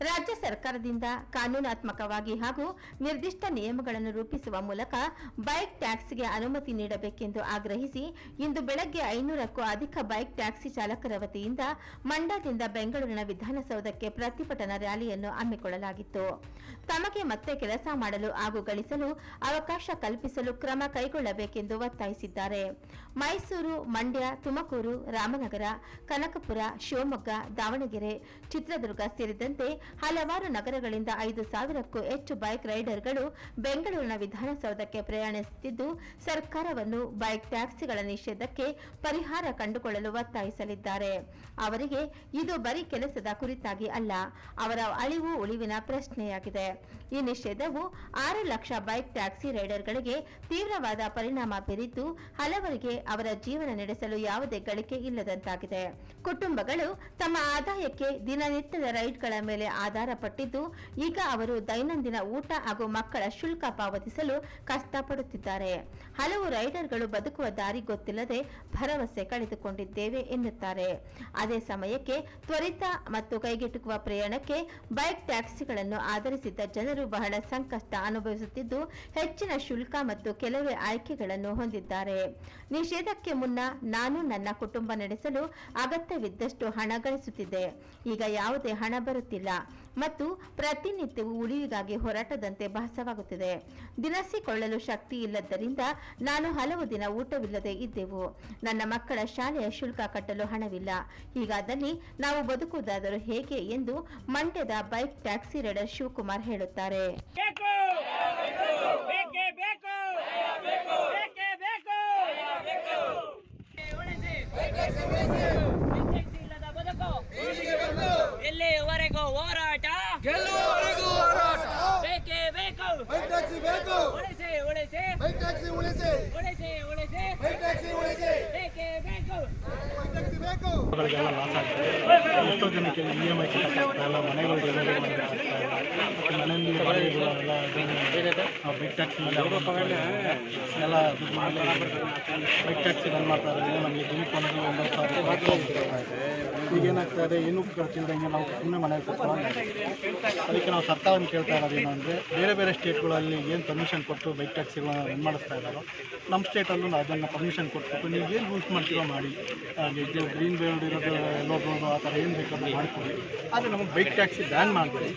ರಾಜ್ಯ ಸರ್ಕಾರದಿಂದ ಕಾನೂನಾತ್ಮಕವಾಗಿ ಹಾಗೂ ನಿರ್ದಿಷ್ಟ ನಿಯಮಗಳನ್ನು ರೂಪಿಸುವ ಮೂಲಕ ಬೈಕ್ ಟ್ಯಾಕ್ಸಿಗೆ ಅನುಮತಿ ನೀಡಬೇಕೆಂದು ಆಗ್ರಹಿಸಿ ಇಂದು ಬೆಳಗ್ಗೆ ಐನೂರಕ್ಕೂ ಅಧಿಕ ಬೈಕ್ ಟ್ಯಾಕ್ಸಿ ಚಾಲಕರ ವತಿಯಿಂದ ಮಂಡ್ಯದಿಂದ ಬೆಂಗಳೂರಿನ ವಿಧಾನಸೌಧಕ್ಕೆ ಪ್ರತಿಭಟನಾ ರ್ಯಾಲಿಯನ್ನು ಹಮ್ಮಿಕೊಳ್ಳಲಾಗಿತ್ತು. ತಮಗೆ ಮತ್ತೆ ಕೆಲಸ ಮಾಡಲು ಹಾಗೂ ಗಳಿಸಲು ಅವಕಾಶ ಕಲ್ಪಿಸಲು ಕ್ರಮ ಕೈಗೊಳ್ಳಬೇಕೆಂದು ಒತ್ತಾಯಿಸಿದ್ದಾರೆ. ಮೈಸೂರು, ಮಂಡ್ಯ, ತುಮಕೂರು, ರಾಮನಗರ, ಕನಕಪುರ, ಶಿವಮೊಗ್ಗ, ದಾವಣಗೆರೆ, ಚಿತ್ರದುರ್ಗ ಸೇರಿದಂತೆ ಹಲವಾರು ನಗರಗಳಿಂದ ಐದು ಸಾವಿರಕ್ಕೂ ಹೆಚ್ಚು ಬೈಕ್ ರೈಡರ್ಗಳು ಬೆಂಗಳೂರಿನ ವಿಧಾನಸೌಧಕ್ಕೆ ಪ್ರಯಾಣಿಸುತ್ತಿದ್ದು, ಸರ್ಕಾರವನ್ನು ಬೈಕ್ ಟ್ಯಾಕ್ಸಿಗಳ ನಿಷೇಧಕ್ಕೆ ಪರಿಹಾರ ಕಂಡುಕೊಳ್ಳಲು ಒತ್ತಾಯಿಸಲಿದ್ದಾರೆ. ಅವರಿಗೆ ಇದು ಬರೀ ಕೆಲಸದ ಕುರಿತಾಗಿ ಅಲ್ಲ, ಅವರ ಅಳಿವು ಉಳಿವಿನ ಪ್ರಶ್ನೆಯಾಗಿದೆ. ಈ ನಿಷೇಧವು ಆರು ಲಕ್ಷ ಬೈಕ್ ಟ್ಯಾಕ್ಸಿ ರೈಡರ್ಗಳಿಗೆ ತೀವ್ರವಾದ ಪರಿಣಾಮ ಬೀರಿದ್ದು, ಹಲವರಿಗೆ ಅವರ ಜೀವನ ನಡೆಸಲು ಯಾವುದೇ ಗಳಿಕೆ ಇಲ್ಲದಂತಾಗಿದೆ. ಕುಟುಂಬಗಳು ತಮ್ಮ ಆದಾಯಕ್ಕೆ ದಿನನಿತ್ಯದ ರೈಡ್ಗಳ ಮೇಲೆ ಆಧಾರ ಪಟ್ಟಿದ್ದು ಈಗ ಅವರು ದೈನಂದಿನ ಊಟ ಹಾಗೂ ಮಕ್ಕಳ ಶುಲ್ಕ ಪಾವತಿಸಲು ಕಷ್ಟಪಡುತ್ತಿದ್ದಾರೆ. ಹಲವು ರೈಡರ್ಗಳು ಬದುಕುವ ದಾರಿ ಗೊತ್ತಿಲ್ಲದೆ ಭರವಸೆ ಕಳೆದುಕೊಂಡಿದ್ದೇವೆ ಎನ್ನುತ್ತಾರೆ. ಅದೇ ಸಮಯಕ್ಕೆ ತ್ವರಿತ ಮತ್ತು ಕೈಗೆಟುಕುವ ಪ್ರಯಾಣಕ್ಕೆ ಬೈಕ್ ಟ್ಯಾಕ್ಸಿಗಳನ್ನು ಆಧರಿಸಿದ್ದ ಜನರು ಬಹಳ ಸಂಕಷ್ಟ ಅನುಭವಿಸುತ್ತಿದ್ದು, ಹೆಚ್ಚಿನ ಶುಲ್ಕ ಮತ್ತು ಕೆಲವೇ ಆಯ್ಕೆಗಳನ್ನು ಹೊಂದಿದ್ದಾರೆ. ನಿಷೇಧಕ್ಕೆ ಮುನ್ನ ನಾನು ನನ್ನ ಕುಟುಂಬ ನಡೆಸಲು ಅಗತ್ಯವಿದ್ದಷ್ಟು ಹಣ ಗಳಿಸುತ್ತಿದ್ದೆ. ಈಗ ಯಾವುದೇ ಹಣ ಬರುತ್ತಿಲ್ಲ. ಮತ್ತು ಪ್ರತಿನಿತ್ಯವೂ ಉಳಿವಿಗಾಗಿ ಹೋರಾಟದಂತೆ ಭಾಸವಾಗುತ್ತಿದೆ. ದಿನಸಿಕೊಳ್ಳಲು ಶಕ್ತಿ ಇಲ್ಲದ್ದರಿಂದ ನಾನು ಹಲವು ದಿನ ಊಟವಿಲ್ಲದೆ ಇದ್ದೆವು. ನನ್ನ ಮಕ್ಕಳ ಶಾಲೆಯ ಶುಲ್ಕ ಕಟ್ಟಲು ಹಣವಿಲ್ಲ. ಹೀಗಾದಲ್ಲಿ ನಾವು ಬದುಕುವುದಾದರೂ ಹೇಗೆ ಎಂದು ಮಂಡ್ಯದ ಬೈಕ್ ಟ್ಯಾಕ್ಸಿ ರೈಡರ್ ಶಿವಕುಮಾರ್ ಹೇಳುತ್ತಾರೆ ಬೇಕು ಬೇಕೇ ಬೇಕು ಬೇಕೇ ಬೇಕು ಉಳಿಸಿ ವಿದ್ಯುತ್ ಇಲ್ಲದ ಬದುಕು ಎಲ್ಲಿವರೆಗೂ ಹೋರಾಟ ಗೆಲ್ಲುವವರೆಗೂ ಹೋರಾಟ ಬೇಕೇ ಬೇಕು ಬೈಕ್ ಟ್ಯಾಕ್ಸಿ ಬೇಕು ಉಳಿಸಿ ಉಳಿಸಿ ಬೈಕ್ ಟ್ಯಾಕ್ಸಿ ಉಳಿಸಿ ಉಳಿಸಿ ಉಳಿಸಿ ಬೈಕ್ ಟ್ಯಾಕ್ಸಿ ಉಳಿಸಿ ಬೇಕೇ ಬೇಕು ಬೈಕ್ ಟ್ಯಾಕ್ಸಿ ಬೇಕು ಗಳಿಗೆಲ್ಲ ಲಾಸ್ ಆಗ್ತದೆ ಎಷ್ಟೋ ಜನಕ್ಕೆ ಇ ಎಂ ಐ ಕಟ್ಟಕ್ಕಾಗ್ತಾ ಮನೆಗಳು ಡೆಲಿವರಿ ಮಾಡೋಕ್ಕಾಗ್ತಾ ಇಲ್ಲ ಮನೆಯಲ್ಲಿ ಎಲ್ಲ ಬೈಕ್ ಟ್ಯಾಕ್ಸಿ ಎಲ್ಲ ದುಡ್ಡು ಮೇಲೆ ಬೈಕ್ ಟ್ಯಾಕ್ಸಿ ರನ್ ಮಾಡ್ತಾ ನಮಗೆ ದಿನಕ್ಕೆ ಒಂದು ಒಂಬತ್ತು ಸಾವಿರ ರೂಪಾಯಿ ಈಗ ಏನಾಗ್ತಾ ಇದೆ? ಏನೂ ಖರ್ಚಿಲ್ದಂಗೆ ನಾವು ಸುಮ್ಮನೆ ಮನೆಯಲ್ಲಿ ಕೂತ್ಕೊಂಡು ಅದಕ್ಕೆ ನಾವು ಸರ್ಕಾರನ ಕೇಳ್ತಾ ಇರೋದು ಏನು ಅಂದರೆ, ಬೇರೆ ಬೇರೆ ಸ್ಟೇಟ್ಗಳಲ್ಲಿ ಏನು ಪರ್ಮಿಷನ್ ಕೊಟ್ಟು ಬೈಕ್ ಟ್ಯಾಕ್ಸಿಗಳನ್ನ ರನ್ ಮಾಡಿಸ್ತಾ ಇದ್ದಾರೋ ನಮ್ಮ ಸ್ಟೇಟಲ್ಲೂ ಅದನ್ನು ಪರ್ಮಿಷನ್ ಕೊಟ್ಬಿಟ್ಟು ನೀವು ಏನು ರೂಲ್ಸ್ ಮಾಡ್ತೀರೋ ಮಾಡಿ. ಗ್ರೀನ್ ಬೇರ್ಡ್ ಇರೋದು ಎಲ್ಲೋ ಆ ಥರ ಏನು ಬೇಕಾದ್ರೂ ಮಾಡಿಕೊಡಿ ಆದರೆ ನಮಗೆ ಬೈಕ್ ಟ್ಯಾಕ್ಸಿ ಬ್ಯಾನ್ ಮಾಡಬೇಡಿ.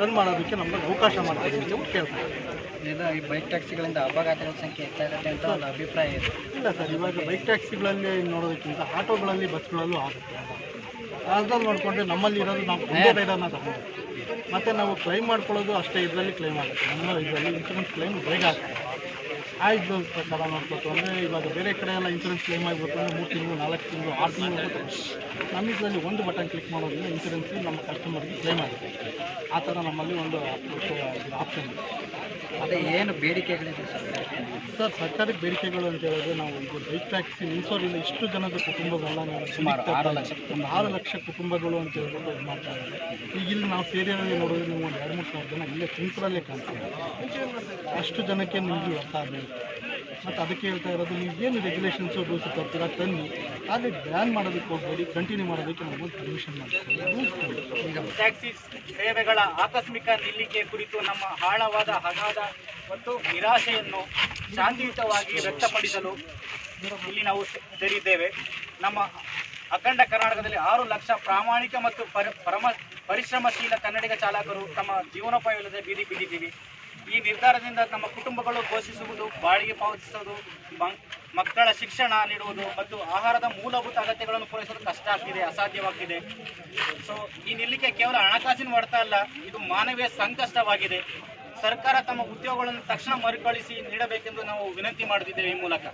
ರನ್ ಮಾಡೋದಕ್ಕೆ ನಮಗೆ ಅವಕಾಶ ಮಾಡ್ತೀವಿ ಅಂತ ಕೇಳ್ತಾ ಇದ್ದೀವಿ. ಇದು ಈ ಬೈಕ್ ಟ್ಯಾಕ್ಸಿಗಳಿಂದ ಅಪಘಾತಗಳ ಸಂಖ್ಯೆ ಹೆಚ್ಚಾಗುತ್ತೆ ಅಂತ ಒಂದು ಅಭಿಪ್ರಾಯ ಇದೆ. ಇಲ್ಲ ಸರ್ ಇವಾಗ ಬೈಕ್ ಟ್ಯಾಕ್ಸಿಗಳಲ್ಲಿ ನೋಡೋದಕ್ಕಿಂತ ಆಟೋಗಳಲ್ಲಿ ಬಸ್ಗಳಲ್ಲೂ ಆಗುತ್ತೆ. ಅದ್ರಲ್ಲಿ ನೋಡಿಕೊಂಡ್ರೆ ನಮ್ಮಲ್ಲಿ ಇರೋದು ನಾವು ಒಂದೇ ರೈಡರ್ನ ತಗೊಂಡು ಮತ್ತು ನಾವು ಕ್ಲೈಮ್ ಮಾಡ್ಕೊಳ್ಳೋದು ಅಷ್ಟೇ ಇದರಲ್ಲಿ ಕ್ಲೈಮ್ ಆಗುತ್ತೆ. ನಮ್ಮ ಇದರಲ್ಲಿ ಇನ್ಸೂರೆನ್ಸ್ ಕ್ಲೈಮ್ ಬೇಗ ಆಗ್ತದೆ ಆ ಇದು ಪ್ರಕಾರ ನೋಡ್ಕೊತು ಅಂದರೆ ಇವಾಗ ಬೇರೆ ಕಡೆ ಎಲ್ಲ ಇನ್ಸೂರೆನ್ಸ್ ಕ್ಲೇಮ್ ಆಗಿಬಿಟ್ಟು ಅಂದರೆ ಮೂರು ತಿಂಗಳು ನಾಲ್ಕು ತಿಂಗಳು ಆರು ತಿಂಗಳು ನಮ್ಮ ಇದರಲ್ಲಿ ಒಂದು ಬಟನ್ ಕ್ಲಿಕ್ ಮಾಡೋದ್ರಿಂದ ಇನ್ಸೂರೆನ್ಸ್ ನಮ್ಮ ಕಸ್ಟಮರ್ಗೆ ಕ್ಲೇಮ್ ಆಗುತ್ತೆ. ಆ ಥರ ನಮ್ಮಲ್ಲಿ ಒಂದು ಆಪ್ಷನ್ ಇದೆ ಅದೇ ಏನು ಬೇಡಿಕೆಗಳಿದೆ ಸರ್? ಸರ್ ಸರ್ಕಾರಕ್ಕೆ ಬೇಡಿಕೆಗಳು ಅಂತ ಹೇಳಿದ್ರೆ ನಾವು ಈಗ ಬೈಕ್ ಟ್ಯಾಕ್ಸಿ ನಿಲ್ಲಿಸೋದ್ರಿಂದ ಇಷ್ಟು ಜನದ ಕುಟುಂಬಗಳನ್ನ ನಾವು ಸುಮಾರು ಆರು ಲಕ್ಷ ಒಂದು ಆರು ಲಕ್ಷ ಕುಟುಂಬಗಳು ಅಂತ ಹೇಳ್ಬಿಟ್ಟು ಇದು ಮಾಡ್ತಾ ಇದ್ದಾರೆ. ಈಗ ಇಲ್ಲಿ ನಾವು ಸೇರಿಯಲ್ಲಿ ನೋಡಿದ್ರೆ ನೀವು ಒಂದು ಎರಡು ಮೂರು ಸಾವಿರ ಜನ ಇಲ್ಲೇ ತುಮಕೂರಲ್ಲೇ ಕಾಣ್ತೀವಿ. ಅಷ್ಟು ಜನಕ್ಕೆ ನಿಮಗೆ ಅರ್ಥ ಆಗಬೇಕು ಮತ್ತು ಅದಕ್ಕೆ ಹೇಳ್ತಾ ಇರೋದು, ನೀವು ಏನು ರೆಗ್ಯುಲೇಷನ್ಸು ರೂಲ್ಸ್ ತರ್ತೀರಾ ತನ್ನಿ ಅಲ್ಲಿ ಬ್ಯಾನ್ ಮಾಡೋದಕ್ಕೆ ಹೋಗಬೇಡಿ ಕಂಟಿನ್ಯೂ ಮಾಡೋದಕ್ಕೆ ನಾವು ಪರ್ಮಿಷನ್ ಮಾಡ್ತೀವಿ. ಟ್ಯಾಕ್ಸಿ ಸೇವೆಗಳ ಆಕಸ್ಮಿಕ ನಿಲ್ಲಿಕೆ ಕುರಿತು ನಮ್ಮ ಆಳವಾದ ಹಗಾದ ಮತ್ತು ನಿರಾಶೆಯನ್ನು ಶಾಂತಿಯುತವಾಗಿ ವ್ಯಕ್ತಪಡಿಸಲು ಇಲ್ಲಿ ನಾವು ಸೇರಿದ್ದೇವೆ. ನಮ್ಮ ಅಖಂಡ ಕರ್ನಾಟಕದಲ್ಲಿ ಆರು ಲಕ್ಷ ಪ್ರಾಮಾಣಿಕ ಮತ್ತು ಪರ ಪರಮ ಪರಿಶ್ರಮಶೀಲ ಕನ್ನಡಿಗ ಚಾಲಕರು ತಮ್ಮ ಜೀವನೋಪಾಯವಿಲ್ಲದೆ ಬೀದಿ ಬಿದ್ದಿದ್ದೀವಿ. ಈ ನಿರ್ಧಾರದಿಂದ ತಮ್ಮ ಕುಟುಂಬಗಳು ಘೋಷಿಸುವುದು ಬಾಡಿಗೆ ಪಾವತಿಸುವುದು ಮಕ್ಕಳ ಶಿಕ್ಷಣ ನೀಡುವುದು ಮತ್ತು ಆಹಾರದ ಮೂಲಭೂತ ಅಗತ್ಯಗಳನ್ನು ಪೂರೈಸಲು ಕಷ್ಟ ಆಗ್ತಿದೆ, ಅಸಾಧ್ಯವಾಗ್ತಿದೆ. ಸೊ ಈ ನಿಲ್ಲಿಕೆ ಕೇವಲ ಹಣಕಾಸಿನ ಹೊಡೆತ ಅಲ್ಲ, ಇದು ಮಾನವೀಯ ಸಂಕಷ್ಟವಾಗಿದೆ. ಸರ್ಕಾರ ತಮ್ಮ ಉದ್ಯೋಗಗಳನ್ನು ತಕ್ಷಣ ಮರುಕಳಿಸಿ ನೀಡಬೇಕೆಂದು ನಾವು ವಿನಂತಿ ಮಾಡುತ್ತಿದ್ದೇವೆ ಈ ಮೂಲಕ.